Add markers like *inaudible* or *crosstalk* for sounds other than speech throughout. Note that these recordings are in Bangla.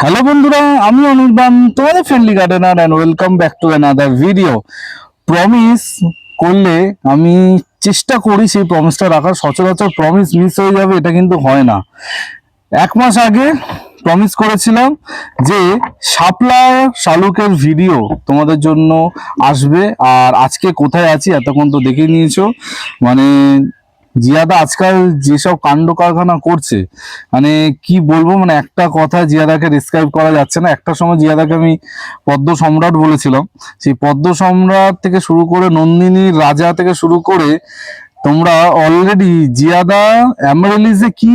হ্যালো বন্ধুরা, আমি অনির্বাণ, তোমাদের friendly gardener and welcome back to another video promise করলে আমি চেষ্টা করি সেই প্রমিসটা রাখার। সচরাচর প্রমিস মিস হয়ে যাবে, এটা কিন্তু হয় না। এক মাস আগে প্রমিস করেছিলাম যে শাপলা শালুকের ভিডিও তোমাদের জন্য আসবে। আর আজকে কোথায় আছি এতক্ষণ তো দেখে নিয়েছো। মানে জিয়াদা আজকাল যেসব কাণ্ড কারখানা করছে মানে কি বলব মানে একটা কথা জিয়াদাকে ডিসক্রাইব করা যাচ্ছে না। একটা সময় জিয়াদাকে আমি পদ্ম সম্রাট বলেছিলাম। সেই পদ্ম সম্রাট থেকে শুরু করে নন্দিনী রাজা থেকে শুরু করে তোমরা অলরেডি জিয়াদা অ্যামারেলিজে কি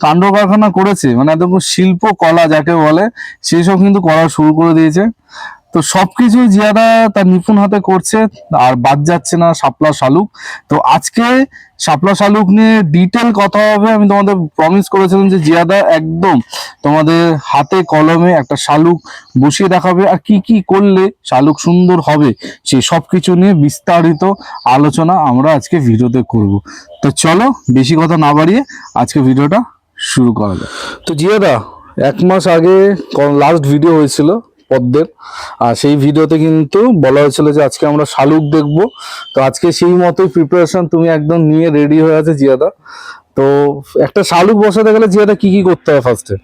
কাণ্ড কারখানা করেছে? মানে একদম শিল্প কলা যাকে বলে সেই সব কিন্তু করা শুরু করে দিয়েছে। তো সবকিছু জিয়াদা তার নিপুণ হাতে করছে, আর বাদ যাচ্ছে না শাপলা শালুক। তো আজকে শাপলা শালুক নিয়ে ডিটেল কথা হবে, আমি তোমাদের প্রমিস করেছিলাম যে জিয়াদা একদম তোমাদের হাতে কলমে একটা শালুক বসিয়ে দেখাবে। আর কি কি করলে শালুক সুন্দর হবে সেই সব কিছু নিয়ে বিস্তারিত আলোচনা আমরা আজকে ভিডিওতে করব। তো চলো বেশি কথা না বাড়িয়ে আজকে ভিডিওটা শুরু করা যাক। তো জিয়াদা, এক মাস আগে লাস্ট ভিডিও হয়েছিল পদ্মের। আর সেই ভিডিওতে কিন্তু বলা হয়েছিল যে আজকে আমরা শালুক দেখব। তো আজকে সেই মতোই প্রিপারেশন তুমি একদম নিয়ে রেডি হয়ে আছে জিয়াদা। তো একটা শালুক বসাতে গেলে জিয়াদা কি কি করতে হয় ফার্স্টে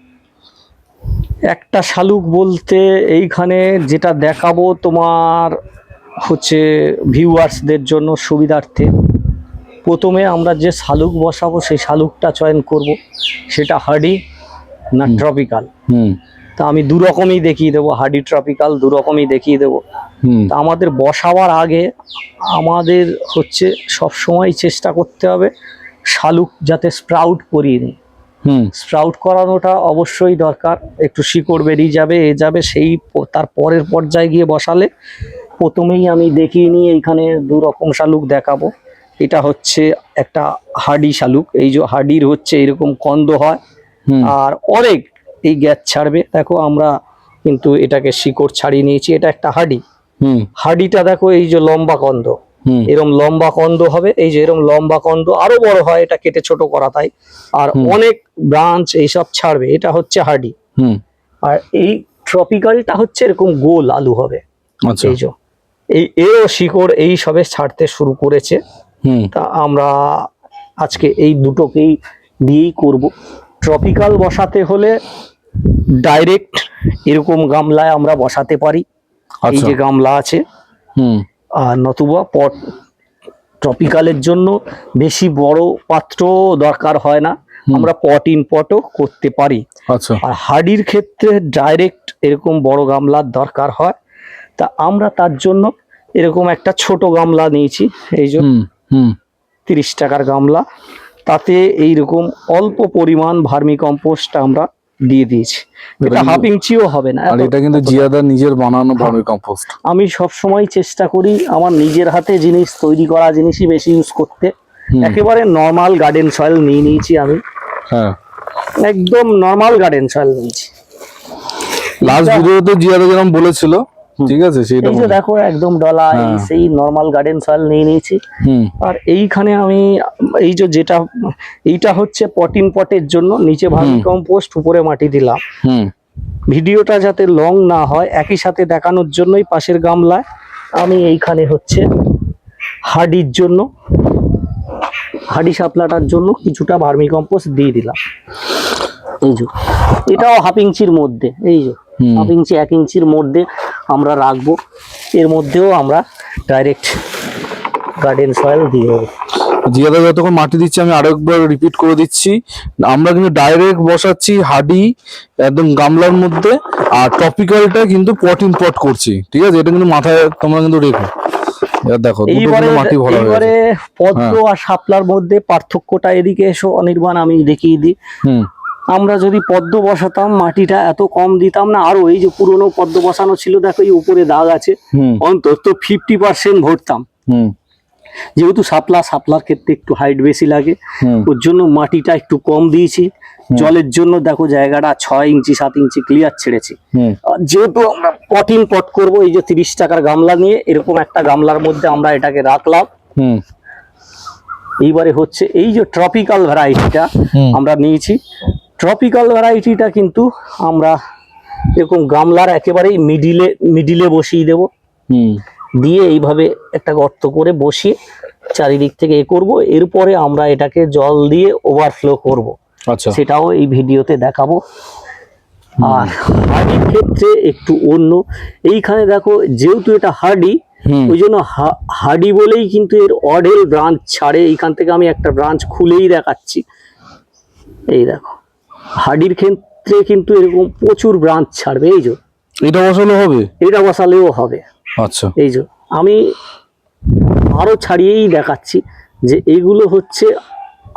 একটা শালুক বলতে এইখানে যেটা দেখাবো তোমার হচ্ছে ভিউয়ার্সদের জন্য সুবিধার্থে। প্রথমে আমরা যে শালুক বসাবো সেই শালুকটা চয়ন করব। সেটা হার্ডি না ট্রপিক্যাল হুম। তা আমি দু রকমই দেখিয়ে দেবো হার্ডি ট্রপিক্যাল দু রকমই দেখিয়ে দেবো। হুম। তা আমাদের বসাবার আগে আমাদের হচ্ছে সব সময় চেষ্টা করতে হবে শালুক যাতে স্প্রাউট করিয়ে নিই। হুম। স্প্রাউট করানোটা অবশ্যই দরকার একটু শিকড় বেরিয়ে যাবে এ যাবে সেই তার পরের পর্যায়ে গিয়ে বসালে প্রথমেই আমি দেখিয়ে নিই এইখানে দু রকম শালুক দেখাবো। এটা হচ্ছে একটা হাডি শালুক এই যে হাডির হচ্ছে এরকম কন্দ হয়। আর অনেক এই গ্যাস ছাড়বে। দেখো আমরা কিন্তু এটাকে শিকড় ছাড়িয়ে নিয়েছি। এটা একটা হাডি। হুম। হাডিটা দেখো এই যে লম্বা কন্দ। হুম। এরম লম্বা কন্দ হবে। এই যে এরম লম্বা কন্দ আরও বড় হয় এটা কেটে ছোট করা তাই। আর অনেক ব্রাঞ্চ এইসব ছাড়বে। এটা হচ্ছে হাডি। হুম। আর এই ট্রপিক্যালটা হচ্ছে এরকম গোল আলু হবে। আচ্ছা। এই যে। এই এও শিকড় এই সবে ছাড়তে শুরু করেছে। তা আমরা আজকে এই দুটোকেই দিয়েই করব। ট্রপিক্যাল বসাতে হলে ডাইরেক্ট এরকম গামলায় আমরা বসাতে পারি। এই আচ্ছা। যে গামলা আছে হুম। আর নতুবা পট ট্রপিক্যালের জন্য বেশি বড় পাত্র দরকার হয় না। আমরা পট ইন পটও করতে পারি। আচ্ছা। আর হাড়ির ক্ষেত্রে ডাইরেক্ট এরকম বড় গামলার দরকার হয়। তা আমরা তার জন্য এরকম একটা ছোট গামলা নিয়েছি। এই জন্য তিরিশ টাকার গামলা। তাতে এইরকম অল্প পরিমাণ ভার্মি কম্পোস্ট আমরা দিয়ে দিয়েছি। এটা হাফ ইঞ্চিও হবে না আর এটা কিন্তু জিয়াদার নিজের বানানো হ্যাঁ। ভার্মি কম্পোস্ট আমি সব সময় চেষ্টা করি আমার নিজের হাতে জিনিস তৈরি করা জিনিসই বেশি ইউজ করতে। একেবারে নর্মাল গার্ডেন সয়েল নিয়ে নিয়েছি আমি। হ্যাঁ। একদম নর্মাল গার্ডেন সয়েল নিয়েছি। লাস্ট ভিডিওতে জিয়াদা যেরকম বলেছিল ঠিক আছে? সেটা যে দেখো একদম ডলা এই হ্যাঁ। সেই নর্মাল গার্ডেন সয়েল নিয়ে নিয়েছি। আর এইখানে আমি এই যে যেটা এইটা হচ্ছে পটিন পটের জন্য নিচে ভার্মি কম্পোস্ট উপরে মাটি দিলাম। ভিডিওটা যাতে লং না হয় একই সাথে দেখানোর জন্যই পাশের গামলায় আমি এইখানে হচ্ছে হাডির জন্য হাডি শাপলাটার জন্য কিছুটা ভার্মি কম্পোস্ট দিয়ে দিলাম। এই যে এটাও হাফ ইঞ্চির মধ্যে এই যে। হাফ ইঞ্চি এক ইঞ্চির মধ্যে আমরা রাখব। এর মধ্যেও আমরা ডাইরেক্ট গার্ডেন সয়েল দিয়ে দেবো। জিয়াদা যতক্ষণ মাটি দিচ্ছে আমি আরেকবার রিপিট করে দিচ্ছি। আমরা কিন্তু ডাইরেক্ট বসাচ্ছি হাডি একদম গামলার মধ্যে আর টপিক্যালটা কিন্তু পট ইন পট করছি। ঠিক আছে? এটা কিন্তু মাথায় তোমরা কিন্তু রেখো। এবার দেখো মাটি ভরা গেছে। পদ্ম হ্যাঁ। আর শাপলার মধ্যে পার্থক্যটা এদিকে এসো অনির্বাণ আমি দেখিয়ে দিই। হুম। আমরা যদি পদ্ম বসাতাম মাটিটা এত কম দিতাম না আরও এই যে পুরনো পদ্ম বসানো ছিল দেখো এই উপরে দাগ আছে অন্তত ফিফটি পার্সেন্ট ভরতাম। হুম। যেহেতু সাপলা সাপলার ক্ষেত্রে একটু হাইট বেশি লাগে ওর জন্য মাটিটা একটু কম দিয়েছি। জলের জন্য দেখো জায়গাটা ছয় ইঞ্চি সাত ইঞ্চি ক্লিয়ার ছেড়েছি। যেহেতু আমরা পটিন পট করব এই যে তিরিশ টাকার গামলা নিয়ে এরকম একটা গামলার মধ্যে আমরা এটাকে রাখলাম। হুম। এইবারে হচ্ছে এই যে ট্রপিক্যাল ভ্যারাইটিটা আমরা নিয়েছি। ট্রপিক্যাল ভ্যারাইটিটা কিন্তু আমরা এরকম গামলার একেবারেই মিডিলে মিডিলে বসিয়ে দেব। হুম। দিয়ে এইভাবে একটা গর্ত করে বসিয়ে চারিদিক থেকে এ করব। এরপরে আমরা এটাকে জল দিয়ে ওভারফ্লো করব। আচ্ছা। সেটাও এই ভিডিওতে দেখাবো। আর হার্ডির ক্ষেত্রে একটু অন্য। এইখানে দেখো যেহেতু এটা হার্ডি ওই জন্য হা- হার্ডি বলেই কিন্তু এর অডেল ব্রাঞ্চ ছাড়ে। এইখান থেকে আমি একটা ব্রাঞ্চ খুলেই দেখাচ্ছি। এই দেখো। হার্ডির ক্ষেত্রে কিন্তু এরকম প্রচুর ব্রাঞ্চ ছাড়বে এই যে। এটা বসানো হবে? এটা বসালেও হবে। আচ্ছা। এই যে আমি আরও ছাড়িয়েই দেখাচ্ছি যে এগুলো হচ্ছে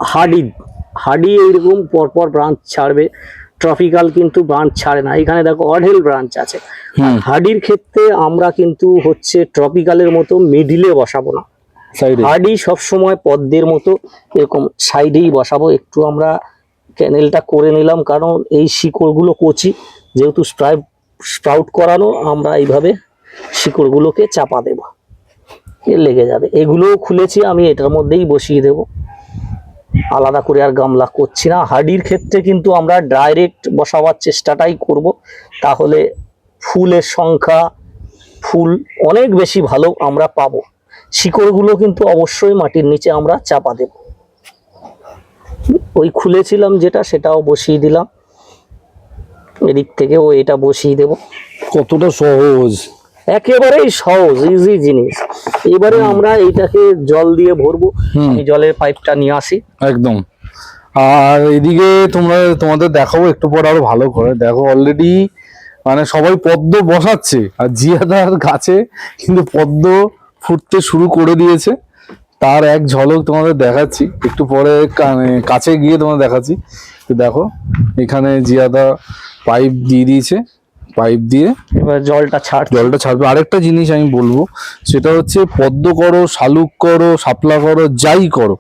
হাডি। হাডি এইরকম পরপর ব্রাঞ্চ ছাড়বে ট্রপিক্যাল কিন্তু ব্রাঞ্চ ছাড়ে না। এখানে দেখো অঢেল ব্রাঞ্চ আছে। হাডির ক্ষেত্রে আমরা কিন্তু হচ্ছে ট্রপিক্যালের মতো মিডিলে বসাবো না। হাডি সবসময় পদ্মের মতো এরকম সাইডেই বসাবো। একটু আমরা ক্যানেলটা করে নিলাম, কারণ এই শিকড়গুলো কচি। যেহেতু স্প্রাই স্প্রাউট করানো, আমরা এইভাবে শিকড়গুলোকে চাপা দেব। এ লেগে যাবে। এগুলোও খুলেছি, আমি এটার মধ্যেই বসিয়ে দেব। আলাদা করে আর গামলা করছি না। হাডির ক্ষেত্রে কিন্তু আমরা ডাইরেক্ট বসাবার চেষ্টাটাই করব। তাহলে ফুলের সংখ্যা, ফুল অনেক বেশি ভালো আমরা পাবো। শিকড়গুলো কিন্তু অবশ্যই মাটির নিচে আমরা চাপা দেব। ওই খুলেছিলাম যেটা সেটাও বসিয়ে দিলাম। এদিক থেকেও এটা বসিয়ে দেব। কতটা সহজ। একেবারেই সহজ ইজি জিনিস। এবারে আমরা এইটাকে জল দিয়ে ভরবো। আমি জলের পাইপটা নিয়ে আসি। একদম। আর এদিকে তোমরা তোমাদের দেখাবো একটু পর আরও ভালো করে। দেখো অলরেডি মানে সবাই পদ্ম বসাচ্ছে। আর জিয়াদার গাছে কিন্তু পদ্ম ফুটতে শুরু করে দিয়েছে। তার এক ঝলক তোমাদের দেখাচ্ছি। একটু পরে কানে- কাছে গিয়ে তোমাদের দেখাচ্ছি। তো দেখো এখানে জিয়াদা পাইপ দিয়ে দিয়েছে। পাইপ দিয়ে এবার জলটা ছাড়। জলটা ছাড়বে। আরেকটা জিনিস আমি বলব সেটা হচ্ছে পদ্ম করো শালুক করো শাপলা করো যাই করো।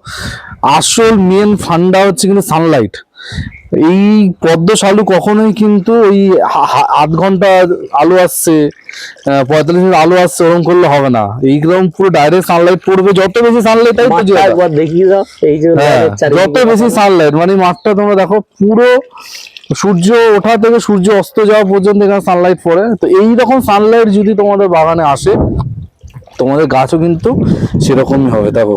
আসল মেন ফান্ডা হচ্ছে কিন্তু সানলাইট এই পদ্ম শালু কখনোই কিন্তু ওই আধ ঘণ্টা আলো আসছে পঁয়তাল্লিশ মিনিট আলো আসছে ওরকম করলে হবে না। এইরকম পুরো ডাইরেক্ট সানলাইট পড়বে যত বেশি সানলাইট মাঠটা একবার দেখিয়ে দাও এই যে জলের চারিদিকে যত বেশি সানলাইট মানে মাঠটা তোমরা দেখো পুরো সূর্য ওঠা থেকে সূর্য অস্ত যাওয়া পর্যন্ত এখানে সানলাইট পড়ে। তো এই রকম সানলাইট যদি তোমাদের বাগানে আসে তোমাদের গাছও কিন্তু সেরকমই হবে দেখো।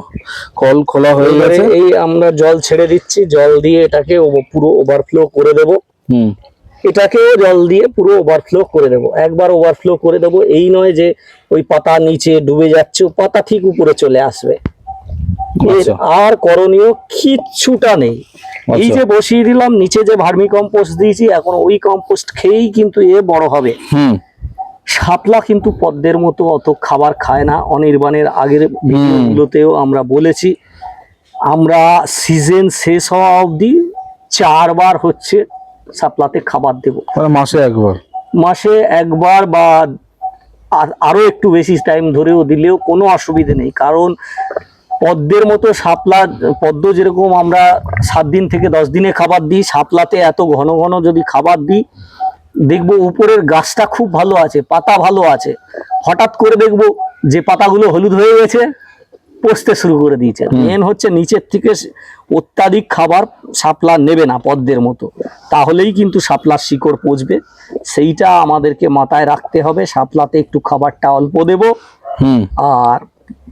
কল খোলা হয়ে গেছে। এই আমরা জল ছেড়ে দিচ্ছি জল দিয়ে এটাকে পুরো ওভারফ্লো করে দেবো। হুম। এটাকেও জল দিয়ে পুরো ওভারফ্লো করে দেব। একবার ওভারফ্লো করে দেব। এই নয় যে ওই পাতা নিচে ডুবে যাচ্ছে পাতা ঠিক উপরে চলে আসবে। আচ্ছা। আর করণীয় কিচ্ছুটা নেই। এই আচ্ছা। যে বসিয়ে দিলাম নিচে যে ভার্মি কম্পোস্ট দিয়েছি এখন ওই কম্পোস্ট খেয়েই কিন্তু এ বড় হবে। শাপলা কিন্তু পদ্মের মতো অত খাবার খায় না। অনির্বাণের আগের ভিডিওগুলোতেও আমরা বলেছি আমরা সিজন শেষ হওয়া অবধি চারবার হচ্ছে শাপলাতে খাবার দেব। মানে মাসে একবার? মাসে একবার বা আর- আরও একটু বেশি টাইম ধরেও দিলেও কোনো অসুবিধে নেই। কারণ পদ্মের মতো শাপলা পদ্ম যেরকম আমরা সাত দিন থেকে দশ দিনে খাবার দিই শাপলাতে এত ঘন ঘন যদি খাবার দিই দেখব উপরের গাছটা খুব ভালো আছে পাতা ভালো আছে। হঠাৎ করে দেখব যে পাতাগুলো হলুদ হয়ে গেছে। পচতে শুরু করে দিয়েছে। মেন হচ্ছে নিচের থেকে অত্যাধিক খাবার শাপলা নেবে না পদ্মের মতো। তাহলেই কিন্তু শাপলার শিকড় পচবে। সেইটা আমাদেরকে মাথায় রাখতে হবে। শাপলাতে একটু খাবারটা অল্প দেব। হুম। আর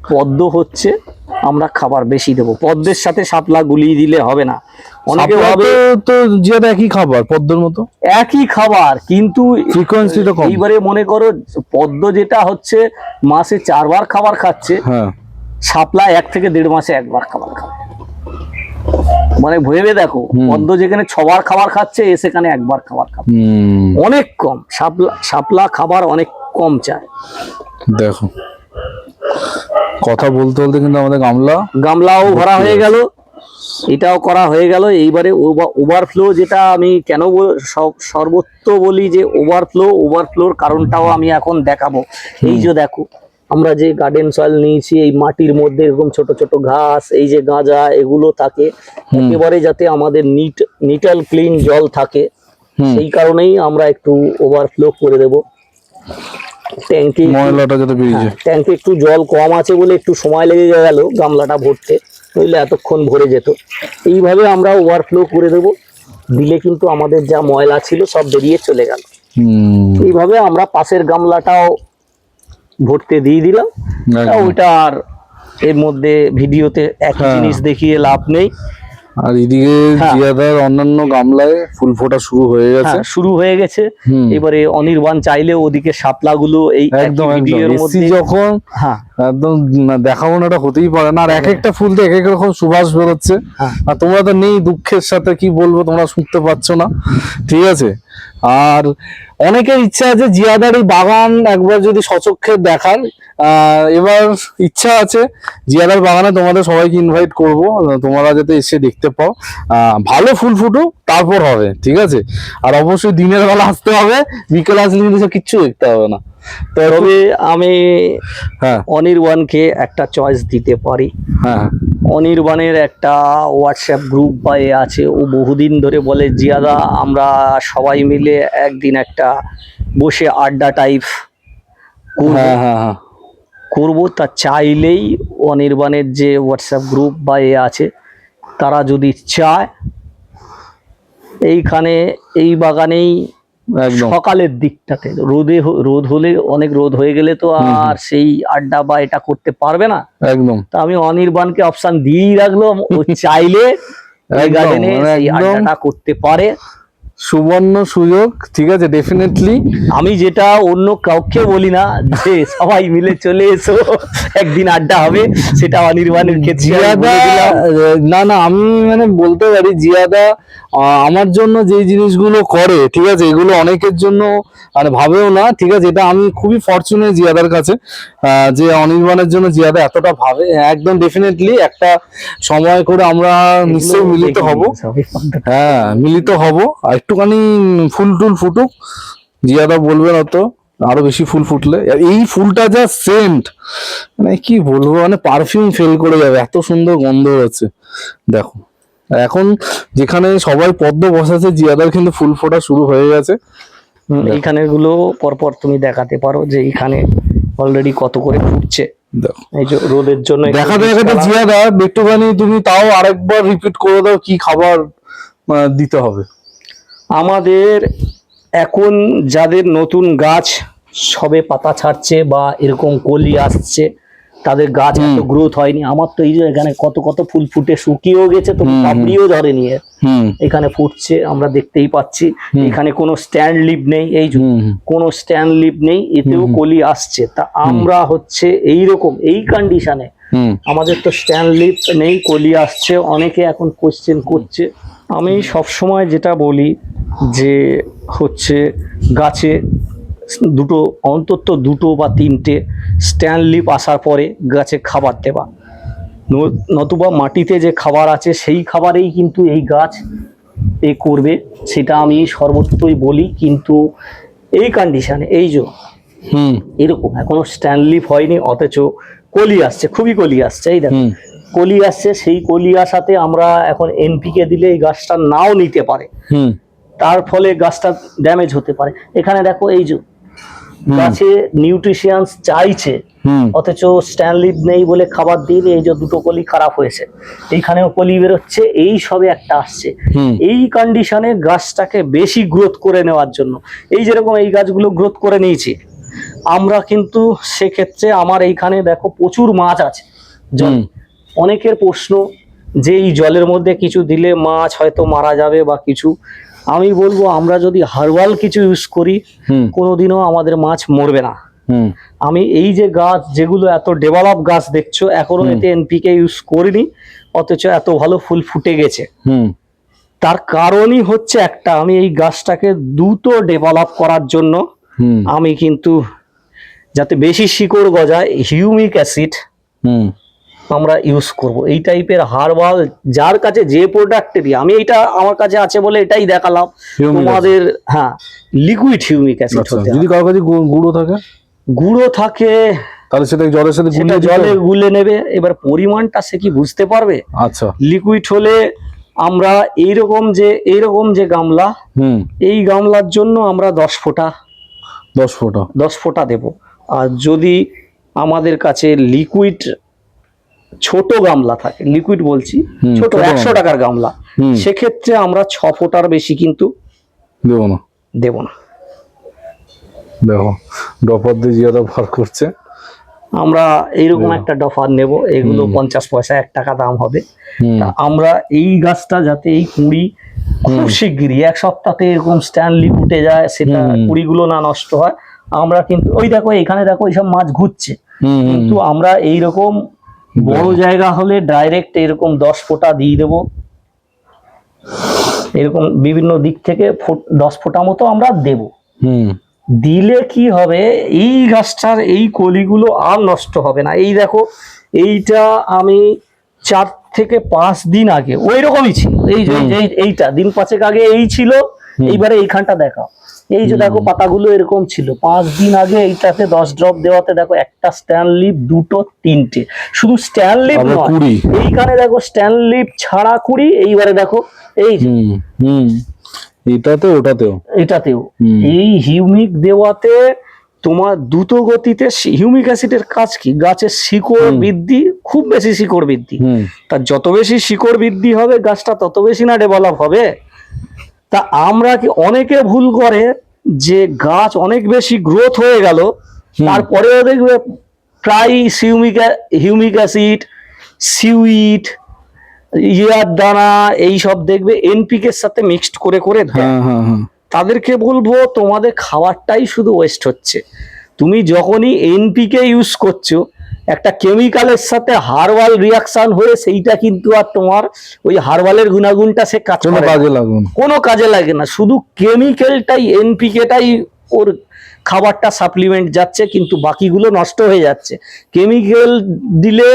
পদ্ম হচ্ছে আমরা খাবার বেশি দেব। পদ্মের সাথে শাপলা গুলিয়ে দিলে হবে না। অনেকে ভাবে তো- জিয়াদা একই খাবার পদ্মর মতো। একই খাবার কিন্তু ফ্রিকোয়েন্সিটা কম। এইবারে মনে করো পদ্ম যেটা হচ্ছে মাসে চারবার খাবার খাচ্ছে। হ্যাঁ। শাপলা এক থেকে দেড় মাসে একবার খাবার খাবে মানে ভেবে দেখো। পদ্ম যেখানে ছবার খাবার খাচ্ছে এ সেখানে একবার খাবার খাবে। অনেক কম শাপলা শাপলা খাবার অনেক কম চায়। দেখো। কথা বলতে বলতে কিন্তু আমাদের গামলা গামলাও ভরা হয়ে গেল এটাও করা হয়ে গেল। এইবারে ওভারফ্লো যেটা আমি কেন সর্বত্র বলি যে ওভারফ্লো ওভারফ্লোর কারণটাও আমি এখন দেখাবো। এই যে দেখো আমরা যে গার্ডেন সয়েল নিয়েছি এই মাটির মধ্যে এরকম ছোট ছোট ঘাস এই যে গাঁজা এগুলো থাকে। একেবারে যাতে আমাদের নিট নিটাল ক্লিন জল থাকে সেই কারণেই আমরা একটু ওভারফ্লো করে দেব। ট্যাঙ্কি ময়লাটা যাতে বেরিয়ে ট্যাঙ্কে একটু জল কম আছে বলে একটু সময় লেগে গেল গামলাটা ভরতে নইলে এতক্ষণ ভরে যেত। এইভাবে আমরা ওভারফ্লো করে দেব। দিলে কিন্তু আমাদের যা ময়লা ছিল সব বেরিয়ে চলে গেল। এইভাবে আমরা পাশের গামলাটাও ভরতে দিয়ে দিলাম। ওইটা আর এর মধ্যে ভিডিওতে একই হ্যাঁ। জিনিস দেখিয়ে লাভ নেই। আর এদিকে হ্যাঁ। জিয়াদার অন্যান্য গামলায় ফুল ফোটা শুরু হয়ে গেছে। হ্যাঁ, শুরু হয়ে গেছে। এবারে অনির্বাণ চাইলে ওদিকে শাপলাগুলো এই একই একদম যখন হ্যাঁ। একদম দেখাবো না এটা হতেই পারে না। আর এক একটা ফুল তো এক এক রকম সুবাস বেরোচ্ছে। আর তোমরা তো নেই দুঃখের সাথে কি বলব তোমরা শুনতে পাচ্ছ না। ঠিক আছে? আর অনেকের ইচ্ছা আছে জিয়াদার এই বাগান একবার যদি সচক্ষে দেখার। এবার ইচ্ছা আছে জিয়াদার বাগানে তোমাদের সবাইকে ইনভাইট করব তোমরা যাতে এসে দেখতে পাও। ভালো ফুল ফুটো তারপর হবে ঠিক আছে? আর অবশ্যই দিনের বেলা আসতে হবে বিকেল আসলে কিন্তু কিচ্ছু দেখতে হবে না। তবে আমি হ্যাঁ। অনির্বাণকে একটা চয়েস দিতে পারি। হ্যাঁ অনির্বাণের একটা হোয়াটসঅ্যাপ গ্রুপ বা এ আছে ও বহুদিন ধরে বলে জিয়াদা আমরা সবাই মিলে একদিন একটা বসে আড্ডা টাইপ হ্যাঁ হ্যাঁ হ্যাঁ। করব তা চাইলেই অনির্বাণের যে হোয়াটসঅ্যাপ গ্রুপ বা এ আছে তারা যদি চায় এইখানে এই বাগানেই সকালের দিকটাতে। রোদে রোদ হলে অনেক রোদ হয়ে গেলে তো আর সেই আড্ডা বা এটা করতে পারবে না। একদম। তা আমি অনির্বাণকে অপশন দিয়েই রাখলাম। ও *laughs* চাইলে গার্ডেনে এই আড্ডাটা করতে পারে। সুবর্ণ সুযোগ ঠিক আছে? ডেফিনেটলি আমি যেটা অন্য কাউকে বলি না যে সবাই মিলে চলে এসো একদিন আড্ডা হবে সেটা অনির্বাণের ক্ষেত্রে না না আমি মানে বলতে পারি জিয়াদা আমার জন্য যে জিনিসগুলো করে ঠিক আছে এগুলো অনেকের জন্য মানে ভাবেও না ঠিক আছে এটা আমি খুবই ফরচুনেট জিয়াদার কাছে যে অনির্বাণের জন্য জিয়াদা এতটা ভাবে একদম ডেফিনেটলি একটা সময় করে আমরা নিশ্চয়ই মিলিত হব। হ্যাঁ মিলিত হব আর একটুখানি ফুল টুল ফুটুক জিয়াদা বলবেন অত আরও বেশি ফুল ফুটলে। এই ফুলটা যা সেন্ট মানে কি বলব মানে পারফিউম ফেল করে যাবে এত সুন্দর গন্ধ হচ্ছে। দেখো এখন যেখানে সবাই পদ্ম বসাচ্ছে জিয়াদার কিন্তু ফুল ফোটা শুরু হয়ে গেছে। এইখানে গুলো পরপর তুমি দেখাতে পারো যে এইখানে অলরেডি কত করে ফুটছে। দেখো। এই যে রোদের জন্য দেখাতে দেখাতে। জিয়াদা একটুখানি তুমি তাও আরেকবার রিপিট করে দাও কি খাবার দিতে হবে। আমাদের এখন যাদের নতুন গাছ সবে পাতা ছাড়ছে বা এরকম কলি আসছে তাদের গাছ এত গ্রোথ হয়নি। আমার তো এই যে এখানে কত কত ফুল ফুটে শুকিয়েও গেছে তো। পাপড়িও ধরেনি এর। এখানে ফুটছে আমরা দেখতেই পাচ্ছি। এখানে কোনো স্ট্যান্ড লিপ নেই এই কোনো স্ট্যান্ড লিপ নেই এতেও কলি আসছে। তা আমরা হচ্ছে এই রকম এই কন্ডিশনে আমাদের তো স্ট্যান্ড লিপ নেই কলি আসছে অনেকে এখন কোশ্চেন করছে। আমি সব সময় যেটা বলি যে হচ্ছে গাছে দুটো অন্তত দুটো বা তিনটে স্ট্যান্ড লিপ আসার পরে গাছে খাবার দেওয়া নতুবা মাটিতে যে খাবার আছে সেই খাবারেই কিন্তু এই গাছ এ করবে সেটা আমি সর্বত্রই বলি কিন্তু এই কন্ডিশনে এই যে হুম। এরকম এখনও স্ট্যান্ড লিপ হয়নি অথচ কলি আসছে খুবই কলি আসছে এই দেখো। কলি আসছে সেই কলি আসাতে আমরা এখন এনপিকে দিলে এই গাছটা নাও নিতে পারে। তার ফলে গাছটা ড্যামেজ হতে পারে। এখানে দেখো এই যে গাছে নিউট্রিশিয়ান্স চাইছে অথচ স্ট্যান্ডলিপ নেই বলে খাবার দিয়ে এই যে দুটো কলি খারাপ হয়েছে। এইখানেও কলি বেরোচ্ছে এই সবে একটা আসছে। এই কন্ডিশনে গাছটাকে বেশি গ্রোথ করে নেওয়ার জন্য। এই যেরকম এই গাছগুলো গ্রোথ করে নিয়েছি আমরা কিন্তু সেক্ষেত্রে আমার এইখানে দেখো প্রচুর মাছ আছে। অনেকের প্রশ্ন যে এই জলের মধ্যে কিছু দিলে মাছ হয়তো মারা যাবে বা কিছু। আমি বলব আমরা যদি হার্বাল কিছু ইউজ করি কোনোদিনও আমাদের মাছ মরবে না। আমি এই যে গাছ যেগুলো এত ডেভেলপ গাছ দেখছ এখনও এতে এনপিকে ইউজ করিনি অথচ এত ভালো ফুল ফুটে গেছে। হুম। তার কারণই হচ্ছে একটা আমি এই গাছটাকে দ্রুত ডেভেলপ করার জন্য আমি কিন্তু যাতে বেশি শিকড় গজায় হিউমিক অ্যাসিড হুম। আমরা ইউজ করব। এই টাইপের হার্বাল যার কাছে যে প্রোডাক্টেরই আমি এটা আমার কাছে আছে বলে এটাই দেখালাম। তোমাদের হ্যাঁ লিকুইড হিউমিক অ্যাসিড হতে যদি। কারও কাছে গুঁড়ো থাকে? গুঁড়ো থাকে তাহলে সেটা জলের সাথে দিতে জলে গুলে নেবে। এবার পরিমাণটা সে কি বুঝতে পারবে? আচ্ছা। লিকুইড হলে আমরা এইরকম যে এইরকম যে গামলা হুম। এই গামলার জন্য আমরা দশ ফোঁটা। দশ ফোঁটা। দশ ফোঁটা দেব। আর যদি আমাদের কাছে লিকুইড ছোট গামলা থাকে লিকুইড বলছি ছোট একশো টাকার গামলা। সেক্ষেত্রে আমরা ছ ফোটার বেশি কিন্তু দেবো না। দেব না। দেখো ডপার দিয়ে জিয়াদা ভার করছে। আমরা এইরকম একটা ডফার নেব এগুলো পঞ্চাশ পয়সা এক টাকা দাম হবে। আমরা এই গাছটা যাতে এই কুড়ি খুব শিগগিরই এক সপ্তাহে এরকম স্ট্যান্ডলি উঠে যায় সেটা। কুড়িগুলো না নষ্ট হয়। আমরা কিন্তু ওই দেখো এখানে দেখো এইসব মাছ ঘুরছে। কিন্তু আমরা এইরকম বড় জায়গা হলে ডাইরেক্ট এরকম দশ ফোঁটা দিয়ে দেবো। এরকম বিভিন্ন দিক থেকে দশ ফোঁটা মতো আমরা দেব। হুম। দিলে কি হবে? এই গাছটার এই কলিগুলো আর নষ্ট হবে না। এই দেখো এইটা আমি চার থেকে পাঁচ দিন আগে ওই রকমই ছিল এই এইটা দিন পাঁচেক আগে এই ছিল। এইবারে এইখানটা দেখাও। এই যে দেখো পাতাগুলো এরকম ছিল। পাঁচ দিন আগে এইটাতে দশ ড্রপ দেওয়াতে দেখো একটা স্ট্যান্ড লিপ দুটো তিনটে। শুধু স্ট্যান্ড লিপ আবার নয় এইখানে দেখো স্ট্যান্ড লিপ ছাড়া কুড়ি এইবারে দেখো এই এটাতে ওটাতেও। এটাতেও। এই হিউমিক দেওয়াতে তোমার দ্রুত গতিতে হিউমিক অ্যাসিডের কাজ কি? গাছের শিকড় বৃদ্ধি খুব বেশি শিকড় বৃদ্ধি। হুম। তা যত বেশি শিকড় বৃদ্ধি হবে গাছটা তত বেশি না ডেভেলপ হবে? তা আমরা কি অনেকে ভুল করে যে গাছ অনেক বেশি গ্রোথ হয়ে গেল। তারপরেও দেখবে প্রায় সিউমিকা হিউমিক অ্যাসিড সিউইট ইয়ার দানা এইসব দেখবে এনপিকের সাথে মিক্সড করে করে হ্যাঁ হ্যাঁ হ্যাঁ। তাদেরকে বলব তোমাদের খাবারটাই শুধু ওয়েস্ট হচ্ছে। তুমি যখনই এনপিকে ইউজ করছ একটা কেমিক্যালের সাথে হার্বাল রিয়াকশন হয়ে সেইটা কিন্তু আর তোমার ওই হার্বালের গুণাগুণটা সে কাজ কাজে লাগুন কোনো কাজে লাগে না। শুধু কেমিক্যালটাই এনপিকেটাই ওর খাবারটা সাপ্লিমেন্ট যাচ্ছে কিন্তু বাকিগুলো নষ্ট হয়ে যাচ্ছে। কেমিক্যাল দিলে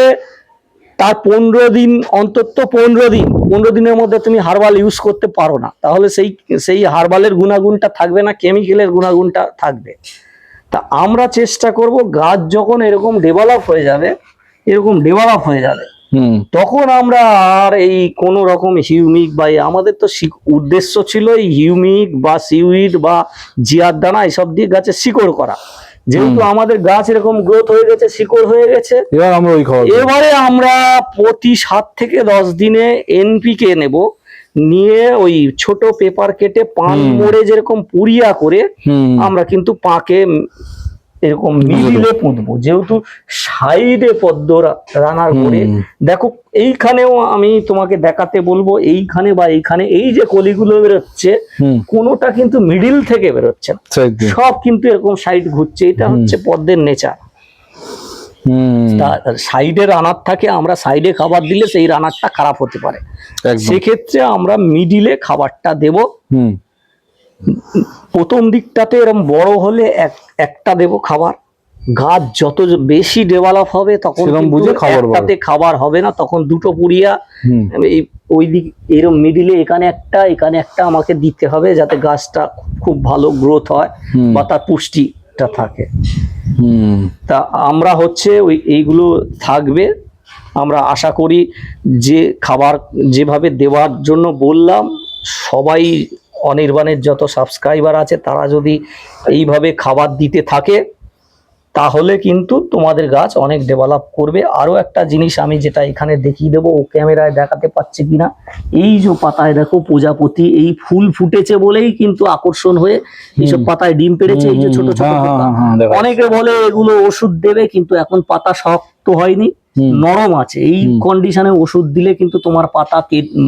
তার পনেরো দিন অন্তত পনেরো দিন পনেরো দিনের মধ্যে তুমি হার্বাল ইউজ করতে পারো না। তাহলে সেই সেই হার্বালের গুণাগুণটা থাকবে না কেমিক্যালের গুণাগুণটা থাকবে। তা আমরা চেষ্টা করব গাছ যখন এরকম ডেভেলপ হয়ে যাবে এরকম ডেভেলপ হয়ে যাবে হুম। তখন আমরা আর এই কোন রকম হিউমিক বা আমাদের তো উদ্দেশ্য ছিল এই হিউমিক বা সিউইড বা জিয়ার দানা এসব দিয়ে গাছের শিকড় করা। যেহেতু আমাদের গাছ এরকম গ্রোথ হয়ে গেছে শিকড় হয়ে গেছে আমরা। এবারে আমরা প্রতি সাত থেকে দশ দিনে এনপিকে নেব। নিয়ে ওই ছোট পেপার কেটে পান। মোড়ে যেরকম পুরিয়া করে আমরা কিন্তু পাকে এরকম মিডিলে পুঁতবো। যেহেতু সাইডে পদ্ম রানার করে দেখো এইখানেও আমি তোমাকে দেখাতে বলব এইখানে বা এইখানে এই যে কলিগুলো বেরোচ্ছে কোনোটা কিন্তু মিডিল থেকে বেরোচ্ছে সব কিন্তু এরকম সাইড ঘুরছে। এটা হচ্ছে পদ্মের নেচার। সাইডে রানার থাকে আমরা সাইডে খাবার দিলে সেই রানারটা খারাপ হতে পারে। সেক্ষেত্রে আমরা মিডিলে খাবারটা দেব। হুম। প্রথম দিকটাতে এরকম বড় হলে একটা দেব খাবার। গাছ যত বেশি ডেভেলপ হবে তখন বুঝে খাবার খাবার হবে না তখন দুটো এই ওই দিক এরকম মিডিলে এখানে একটা এখানে একটা আমাকে দিতে হবে যাতে গাছটা খুব ভালো গ্রোথ হয় বা তার পুষ্টিটা থাকে। তা আমরা হচ্ছে ওই এইগুলো থাকবে। আমরা আশা করি যে খাবার যেভাবে দেওয়ার জন্য বললাম, সবাই অনির্বাণের যত সাবস্ক্রাইবার আছে তারা যদি এইভাবে খাবার দিতে থাকে তাহলে কিন্তু তোমাদের গাছ অনেক ডেভেলপ করবে। আরও একটা জিনিস আমি যেটা এখানে দেখিয়ে দেবো ও ক্যামেরায় দেখাতে পাচ্ছে কিনা। এই যে পাতায় দেখো প্রজাপতি এই ফুল ফুটেছে বলেই কিন্তু আকর্ষণ হয়ে এইসব পাতায় ডিম পেড়েছে এই যে ছোট ছোট হ্যাঁ। হ্যাঁ, হ্যাঁ, অনেকে বলে এগুলো ওষুধ দেবে কিন্তু এখন পাতা শক্ত হয়নি নরম আছে। এই। কন্ডিশনে ওষুধ দিলে কিন্তু তোমার পাতা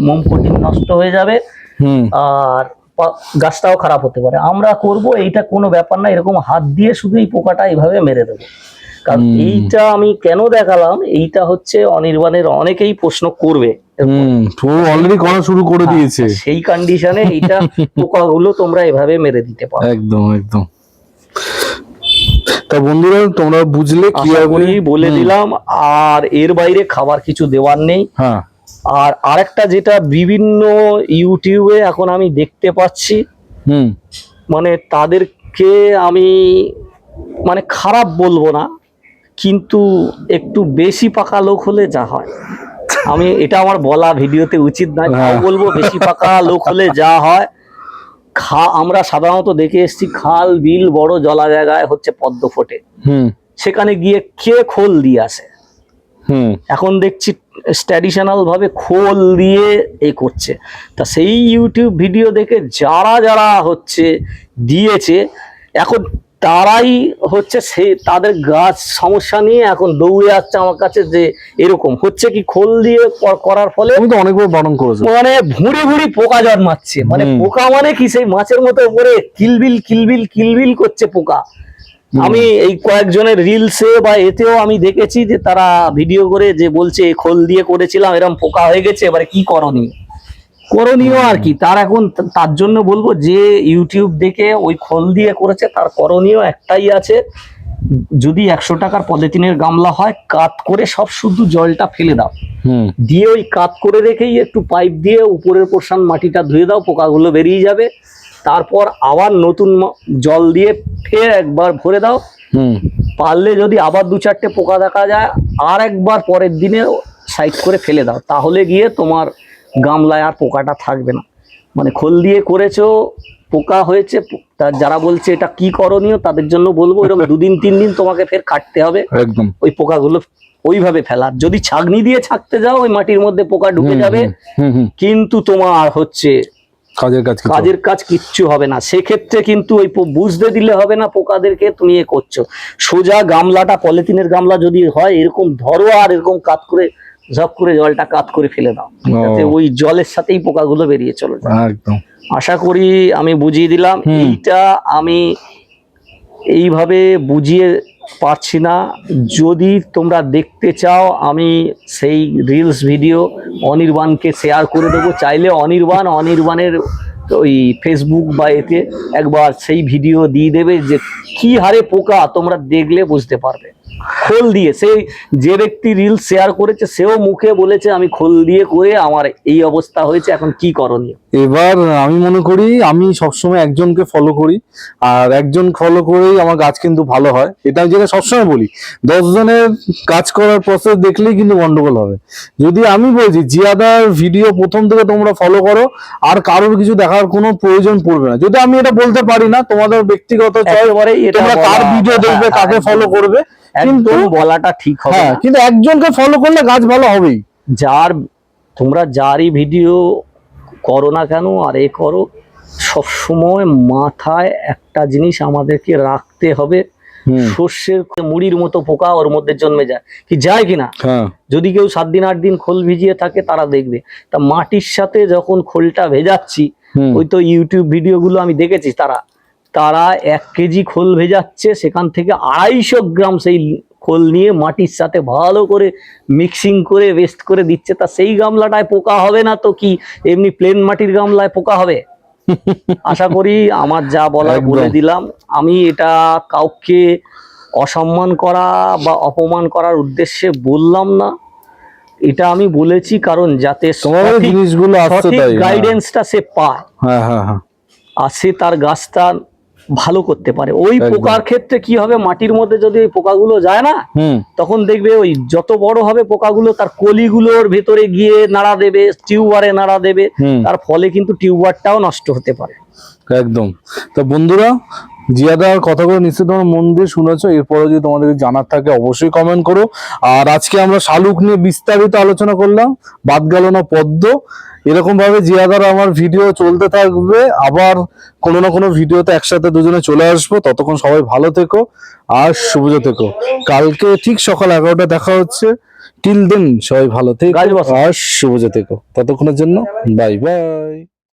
মোম নষ্ট হয়ে যাবে। আর গাছটাও খারাপ হতে পারে। আমরা করব এইটা কোনো ব্যাপার না এরকম হাত দিয়ে শুধু এই পোকাটা এইভাবে মেরে দেবো। কারণ এইটা আমি কেন দেখালাম এইটা হচ্ছে অনির্বাণের অনেকেই প্রশ্ন করবে। হুম অলরেডি করা শুরু করে দিয়েছে। সেই কন্ডিশনে এইটা *laughs* পোকাগুলো তোমরা এভাবে মেরে দিতে পারো। একদম একদম। তা বন্ধুরা তোমরা বুঝলে কি বলে দিলাম আর এর বাইরে খাবার কিছু দেওয়ার নেই। হ্যাঁ। আর আরেকটা যেটা বিভিন্ন ইউটিউবে এখন আমি দেখতে পাচ্ছি হুম। মানে তাদেরকে আমি মানে খারাপ বলব না কিন্তু একটু বেশি পাকা লোক হলে যা হয়। আমি এটা আমার বলা ভিডিওতে উচিত তাও হ্যাঁ। বলব বেশি পাকা লোক হলে যা হয়। খা আমরা সাধারণত দেখে এসেছি খাল বিল বড় জলা জায়গায় হচ্ছে পদ্ম ফোটে। হুম। সেখানে গিয়ে কে খোল দিয়ে আসে? এখন দেখছি ট্র্যাডিশনাল ভাবে খোল দিয়ে এই করছে। তা সেই ইউটিউব ভিডিও দেখে যারা যারা হচ্ছে দিয়েছে এখন তারাই হচ্ছে সে তাদের গাছ সমস্যা নিয়ে এখন দৌড়ে আসছে আমার কাছে যে এরকম। হচ্ছে কি খোল দিয়ে করার ফলে তুমি তো অনেকবার বারণ করেছ। মানে ভুঁড়ি ভুঁড়ি পোকা জন্মাচ্ছে। মানে পোকা মানে কি? সেই মাছের মতো উপরে কিলবিল কিলবিল কিলবিল করছে পোকা। আমি এই কয়েকজনের রিলসে বা এতেও আমি দেখেছি যে তারা ভিডিও করে যে বলছে খোল দিয়ে করেছিলাম এরকম পোকা হয়ে গেছে এবারে কি করণীয়? করণীয় আর কি। তার এখন তার জন্য বলব যে ইউটিউব দেখে ওই খোল দিয়ে করেছে তার করণীয় একটাই আছে যদি একশো টাকার পলিথিনের গামলা হয় কাত করে সব শুধু জলটা ফেলে দাও। হুম। দিয়ে ওই কাত করে রেখেই একটু পাইপ দিয়ে উপরের পোর্শন মাটিটা ধুয়ে দাও পোকাগুলো বেরিয়ে যাবে। তারপর আবার নতুন জল দিয়ে ফের একবার ভরে দাও। হুম। পারলে যদি আবার দু চারটে পোকা দেখা যায় আর একবার পরের দিনে সাইড করে ফেলে দাও। তাহলে গিয়ে তোমার গামলায় আর পোকাটা থাকবে না। মানে খোল দিয়ে করেছ পোকা হয়েছে তা যারা বলছে এটা কি করণীয় তাদের জন্য বলব এরকম *laughs* দুদিন তিন দিন তোমাকে ফের কাটতে হবে। একদম। ওই পোকাগুলো ওইভাবে ফেলার যদি ছাগনি দিয়ে ছাকতে যাও ওই মাটির মধ্যে পোকা ঢুকে যাবে। কিন্তু তোমার হচ্ছে কাজের কাজ কাজের কাজ কিচ্ছু হবে না। সেক্ষেত্রে কিন্তু ওই বুঝতে দিলে হবে না পোকাদেরকে তুমি এ করছ। সোজা গামলাটা পলিথিনের গামলা যদি হয় এরকম ধরো আর এরকম কাত করে ঝপ করে জলটা কাত করে ফেলে দাও। যাতে ওই জলের সাথেই পোকাগুলো বেরিয়ে চলে যায়। একদম। আশা করি আমি বুঝিয়ে দিলাম। এইটা আমি এইভাবে বুঝিয়ে পারছি না। যদি তোমরা দেখতে চাও, আমি সেই রিলস ভিডিও অনির্বাণকে শেয়ার করে দেবো। চাইলে অনির্বাণ, অনির্বাণের ওই ফেসবুক বা এতে একবার সেই ভিডিও দিয়ে দেবে যে কি হারে পোকা তোমরা দেখলে বুঝতে পারবে। খোল দিয়ে সেই যে ব্যক্তি রিল শেয়ার করেছে সেও মুখে বলেছে আমি খোল দিয়ে করে আমার এই অবস্থা হয়েছে এখন কি করণীয়? এবার আমি মনে করি আমি সবসময় একজনকে ফলো করি আর একজন ফলো করেই আমার গাছ কিন্তু ভালো হয়। এটা আমি যেটা সবসময় বলি দশ জনের কাজ করার প্রসেস দেখলেই কিন্তু গন্ডগোল হবে। যদি আমি বলছি জিয়াদার ভিডিও প্রথম থেকে তোমরা ফলো করো আর কারোর কিছু দেখার কোনো প্রয়োজন পড়বে না। যদি আমি এটা বলতে পারি না তোমাদের ব্যক্তিগত চয়েস এটা তোমরা কার ভিডিও দেখবে হ্যাঁ, কাকে ফলো করবে কিন্তু বলাটা ঠিক হবে হ্যাঁ কিন্তু একজনকে ফলো করলে গাছ ভালো হবেই। যার তোমরা যারই ভিডিও করো না কেন আর এ করো মাথায় একটা জিনিস আমাদেরকে রাখতে হবে। সর্ষের মুড়ির মতো পোকা ওর মধ্যে জন্মে যায়। কি যায় কিনা? হ্যাঁ। যদি কেউ সাত দিন আট দিন খোল ভিজিয়ে থাকে তারা দেখবে। তা মাটির সাথে যখন খোলটা ভেজাচ্ছি ওই তো ইউটিউব ভিডিওগুলো আমি দেখেছি তারা তারা এক কেজি খোল ভেজাচ্ছে সেখান থেকে আড়াইশো গ্রাম সেই খোল নিয়ে মাটির সাথে ভালো করে মিক্সিং করে ওয়েস্ট করে দিচ্ছে। তা সেই গামলাটায় পোকা হবে না তো কি? এমনি প্লেন মাটির গামলায় পোকা হবে? আশা করি আমার যা বলার বলে দিলাম। আমি এটা কাউকে অসম্মান করা বা অপমান করার উদ্দেশ্যে বললাম না। এটা আমি বলেছি কারণ যাতে জিনিসগুলো তাই হ্যাঁ। গাইডেন্সটা সে পায়। হ্যাঁ হ্যাঁ। আর সে তার গাছটা ভালো করতে পারে। ওই পোকার ক্ষেত্রে কি হবে? মাটির মধ্যে যদি ওই পোকাগুলো যায় না তখন দেখবে ওই যত বড় হবে পোকাগুলো তার কলিগুলোর ভেতরে গিয়ে নাড়া দেবে টিউবারে নাড়া দেবে। তার ফলে কিন্তু টিউবারটাও নষ্ট হতে পারে। একদম। তো বন্ধুরা জিয়াদার কথাগুলো নিশ্চয়ই তোমরা মন দিয়ে শুনেছো। এরপরে যদি তোমাদের জানার থাকে অবশ্যই কমেন্ট করো। আর আজকে আমরা শালুক নিয়ে বিস্তারিত আলোচনা করলাম। বাদ গেল না পদ্ম। এরকম ভাবে জিয়াদার আমার ভিডিও চলতে থাকবে। আবার কোনো না কোনো ভিডিওতে একসাথে দুজনে চলে আসব। ততক্ষণ সবাই ভালো থেকো আর শুভজ থেকো। কালকে ঠিক সকাল এগারোটা দেখা হচ্ছে। টিল দিন সবাই ভালো থেকো। আর শুভজ থেকো। ততক্ষণের জন্য বাই বাই